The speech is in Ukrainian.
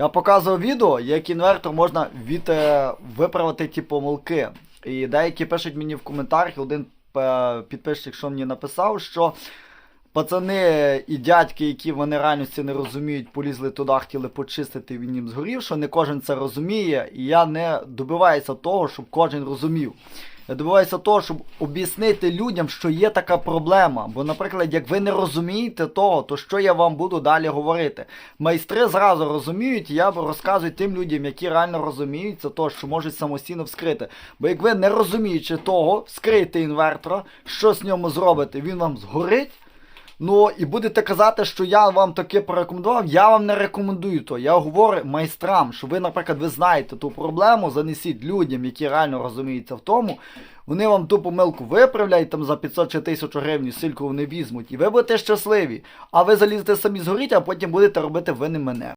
Я показував відео, як інвертор можна від, е, виправити ті помилки. І деякі пишуть мені в коментарях, один е, підписчик, що мені написав, що пацани і дядьки, які вони реальності не розуміють, полізли туди, хотіли почистити, він їм згорів, що не кожен це розуміє, і я не добиваюся того, щоб кожен розумів. Я добиваюся того, щоб об'яснити людям, що є така проблема. Бо, наприклад, як ви не розумієте того, то що я вам буду далі говорити? Майстри зразу розуміють, і я розказую тим людям, які реально розуміють, це то, що можуть самостійно вскрити. Бо як ви не розуміючи того, вскрийте інвертора, що з ньому зробите, він вам згорить. Ну і будете казати, що я вам таке порекомендував, я вам не рекомендую то. Я говорю майстрам, що ви, наприклад, ви знаєте ту проблему, занесіть людям, які реально розуміються в тому. Вони вам ту помилку виправляють там за 500 чи 1000 гривень, сильку вони візьмуть, і ви будете щасливі. А ви залізете самі згоріть, а потім будете робити вини мене.